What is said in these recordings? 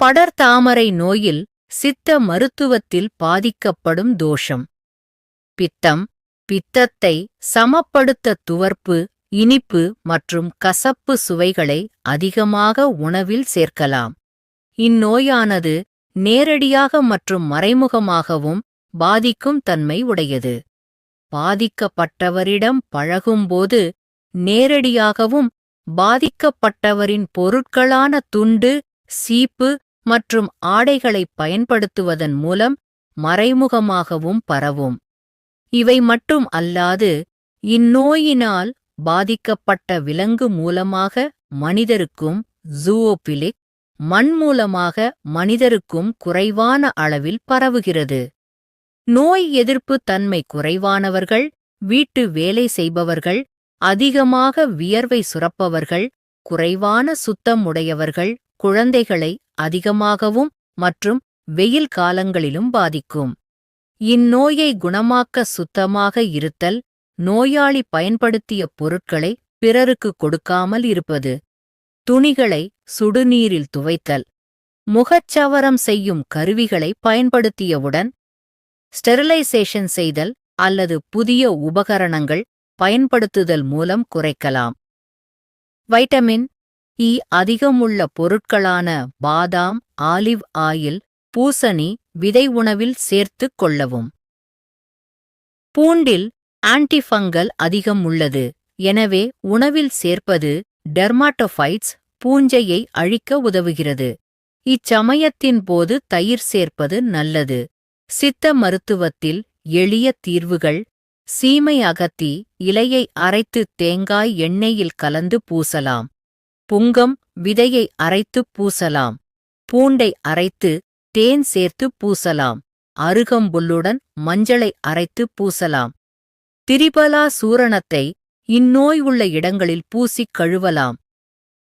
படர்தாமரை நோயில் சித்த மருத்துவத்தில் பாதிக்கப்படும் தோஷம். பித்தம் பித்தத்தை சமப்படுத்த துவர்ப்பு இனிப்பு மற்றும் கசப்பு சுவைகளை அதிகமாக உணவில் சேர்க்கலாம். இந்நோயானது நேரடியாக மற்றும் மறைமுகமாகவும் பாதிக்கும் தன்மை உடையது. பாதிக்கப்பட்டவரிடம் பழகும்போது நேரடியாகவும் பாதிக்கப்பட்டவரின் பொருட்களான துண்டு சீப்பு மற்றும் ஆடைகளைப் பயன்படுத்துவதன் மூலம் மறைமுகமாகவும் பரவும். இவை மட்டும் அல்லாது இந்நோயினால் பாதிக்கப்பட்ட விலங்கு மூலமாக மனிதருக்கும் ஜூவோபிலிக் மண் மூலமாக மனிதருக்கும் குறைவான அளவில் பரவுகிறது. நோய் எதிர்ப்பு தன்மை குறைவானவர்கள் வீட்டு வேலை செய்பவர்கள் அதிகமாக வியர்வை சுரப்பவர்கள் குறைவான சுத்தம் உடையவர்கள் குழந்தைகளை அதிகமாகவும் மற்றும் வெயில் காலங்களிலும் பாதிக்கும். இந்நோயை குணமாக்க சுத்தமாக இருத்தல் நோயாளி பயன்படுத்திய பொருட்களை பிறருக்கு கொடுக்காமல் இருப்பது. துணிகளை சுடுநீரில் துவைத்தல் முகச்சவரம் செய்யும் கருவிகளை பயன்படுத்தியவுடன் ஸ்டெரிலைசேஷன் செய்தல் அல்லது புதிய உபகரணங்கள் பயன்படுத்துதல் மூலம் குறைக்கலாம். வைட்டமின் இ அதிகமுள்ள பொருட்களான பாதாம் ஆலிவ் ஆயில் பூசணி விதை உணவில் சேர்த்துக் கொள்ளவும். பூண்டில் ஆன்டிஃபங்கல் அதிகம் உள்ளது. எனவே உணவில் சேர்ப்பது டெர்மாட்டோஃபைட்ஸ் பூஞ்சையை அழிக்க உதவுகிறது. இச்சமயத்தின் போது தயிர் சேர்ப்பது நல்லது. சித்த மருத்துவத்தில் எளிய தீர்வுகள் சீமை அகத்தி இலையை அரைத்து தேங்காய் எண்ணெயில் கலந்து பூசலாம். புங்கம் விதையை அரைத்து பூசலாம். பூண்டை அரைத்து தேன் சேர்த்து பூசலாம். அருகம்புல்லுடன் மஞ்சளை அரைத்து பூசலாம். திரிபலா சூரணத்தை இந்நோய் உள்ள இடங்களில் பூசிக் கழுவலாம்.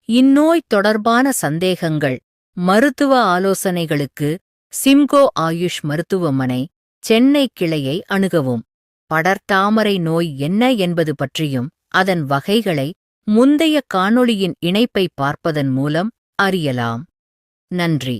இந்நோய் தொடர்பான சந்தேகங்கள். மருத்துவ ஆலோசனைகளுக்கு சிம்கோ ஆயுஷ் மருத்துவமனை சென்னை கிளையை அணுகவும். படர்தாமரை நோய் என்ன என்பது பற்றியும் அதன் வகைகளை முந்தைய காணொளியின் இணைப்பை பார்ப்பதன் மூலம் அறியலாம். நன்றி.